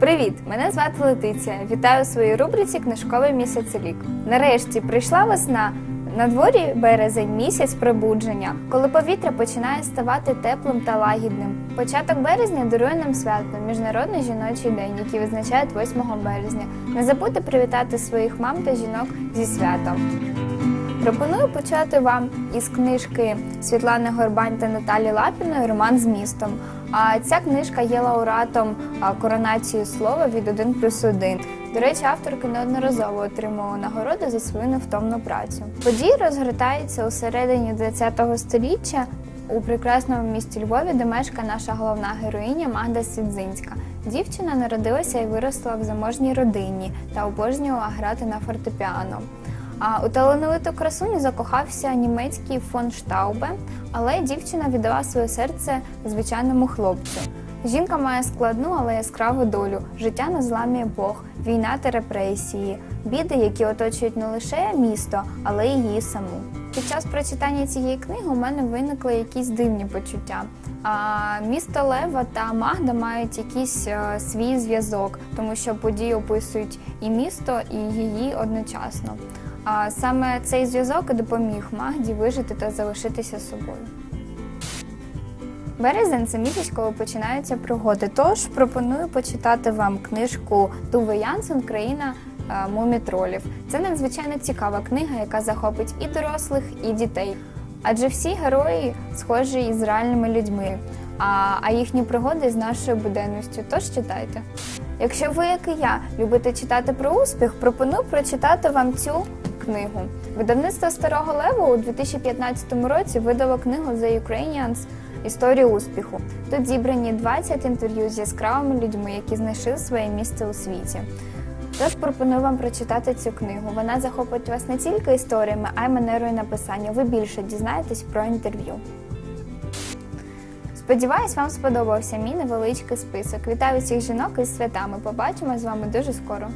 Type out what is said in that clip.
Привіт! Мене звати Летиція. Вітаю у своїй рубриці Книжковий місяцелік. Нарешті прийшла весна. На дворі березень місяць пробудження, коли повітря починає ставати теплим та лагідним. Початок березня дарує нам свято Міжнародний жіночий день, який визначають 8 березня. Не забудьте привітати своїх мам та жінок зі святом. Пропоную почати вам із книжки Світлани Горбань та Наталі Лапіної Роман з містом. А ця книжка є лауреатом коронації слова від 1 плюс 1. До речі, авторка неодноразово отримувала нагороди за свою невтомну працю. Події розгортаються у середині ХХ століття у прекрасному місті Львові, де мешкає наша головна героїня Магда Сідзинська. Дівчина народилася і виросла в заможній родині та обожнювала грати на фортепіано. У талановиту красуню закохався німецький фон Штаубе, але дівчина віддала своє серце звичайному хлопцю. Жінка має складну, але яскраву долю, життя на зламі епох, війна та репресії, біди, які оточують не лише місто, але й її саму. Під час прочитання цієї книги у мене виникли якісь дивні почуття. А місто Лева та Магда мають якийсь е, свій зв'язок, тому що події описують і місто, і її одночасно. А саме цей зв'язок допоміг Магді вижити та залишитися собою. Березень це місяць, коли починаються пригоди. Тож пропоную почитати вам книжку Туве Янсен Країна е, мумітролів. Це надзвичайно цікава книга, яка захопить і дорослих, і дітей. Адже всі герої схожі із реальними людьми, а, а їхні пригоди з нашою буденністю. Тож читайте. Якщо ви, як і я, любите читати про успіх, пропоную прочитати вам цю книгу. Видавництво Старого Леву у 2015 році видало книгу The Ukrainians Історію успіху. Тут зібрані 20 інтерв'ю з яскравими людьми, які знайшли своє місце у світі. Тож пропоную вам прочитати цю книгу. Вона захопить вас не тільки історіями, а й манерою написання. Ви більше дізнаєтесь про інтерв'ю. Сподіваюсь, вам сподобався мій невеличкий список. Вітаю всіх жінок із святами. Побачимо з вами дуже скоро.